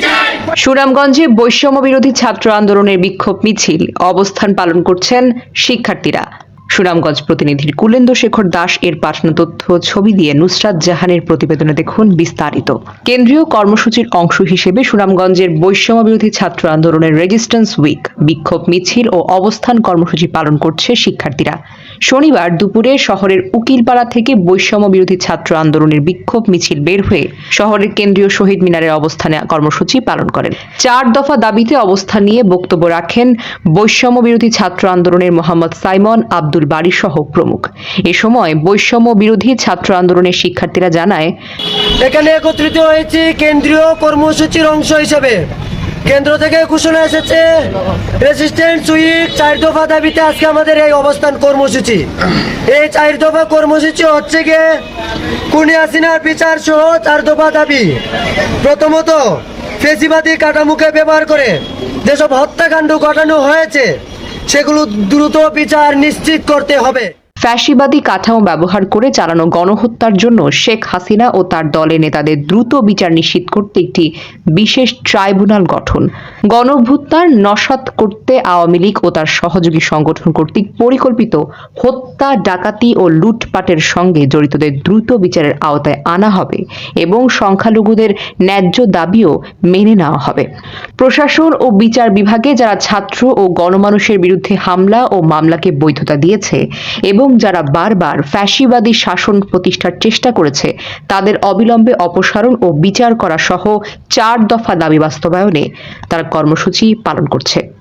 চাই সুনামগঞ্জে বৈষম্য বিরোধী ছাত্র আন্দোলনের বিক্ষোভ মিছিল। অবস্থান পালন করছেন শিক্ষার্থীরা। সুনামগঞ্জ প্রতিনিধির কুলেন্দ্র শেখর দাস এর পাঠানো তথ্য ছবি দিয়ে নুসরাত জাহানের প্রতিবেদনে দেখুন বিস্তারিত। কেন্দ্রীয় কর্মসূচির অংশ হিসেবে সুনামগঞ্জের বৈষম্য বিরোধী ছাত্র আন্দোলনের রেজিস্ট্যান্স উইক বিক্ষোভ মিছিল ও অবস্থান কর্মসূচি পালন করছে শিক্ষার্থীরা। শনিবার দুপুরে শহরের উকিলপাড়া থেকে বৈষম্য বিরোধী ছাত্র আন্দোলনের বিক্ষোভ মিছিল বের হয়ে শহরের কেন্দ্রীয় শহীদ মিনারের অবস্থানে কর্মসূচি পালন করেন। চার দফা দাবিতে অবস্থান নিয়ে বক্তব্য রাখেন বৈষম্য বিরোধী ছাত্র আন্দোলনের মোহাম্মদ সাইমন আব্দুল বাড়ি সহ প্রমুখ। এ সময় বৈষম্য বিরোধী ছাত্র আন্দোলনের শিক্ষার্থীরা জানায়, এখানে একত্রিত হয়েছে কেন্দ্রীয় কর্মসূচির অংশ হিসেবে। কেন্দ্র থেকে ঘোষণা এসেছে রেসিস্ট্যান্স উইক চার দফা দাবিতে আজকে আমাদের এই অবস্থান কর্মসূচি। এই চার দফা কর্মসূচি হচ্ছে গিয়ে কুনি হাসিনার বিচার সহ চার দফা দাবি। প্রথমত, ফেসিবাদী কাঠামোকে ব্যবহার করে যেসব হত্যাকাণ্ড ঘটানো হয়েছে, সেগুলো দ্রুত বিচার নিশ্চিত করতে হবে। ফ্যাসিবাদী কাঠামো ব্যবহার করে চালানো গণহত্যার জন্য শেখ হাসিনা ও তার দলের নেতাদের দ্রুত বিচার নিশ্চিত করতে একটি বিশেষ ট্রাইব্যুনাল গঠন। গণভুত্তার নসাত করতে আওয়ামী লীগ ও তার সহযোগী সংগঠন কর্তৃক পরিকল্পিত হত্যা, ডাকাতি ও লুটপাটের সঙ্গে জড়িতদের দ্রুত বিচারের আওতায় আনা হবে এবং সংখ্যালঘুদের ন্যায্য দাবিও মেনে নেওয়া হবে। প্রশাসন ও বিচার বিভাগে যারা ছাত্র ও গণমানুষের বিরুদ্ধে হামলা ও মামলাকে বৈধতা দিয়েছে এবং যারা বারবার ফ্যাসিবাদী শাসন প্রতিষ্ঠার চেষ্টা করেছে, তাদের অবিলম্বে অপসারণ ও বিচার করা সহ চার দফা দাবি বাস্তবায়নে তারা কর্মসূচি পালন করছে।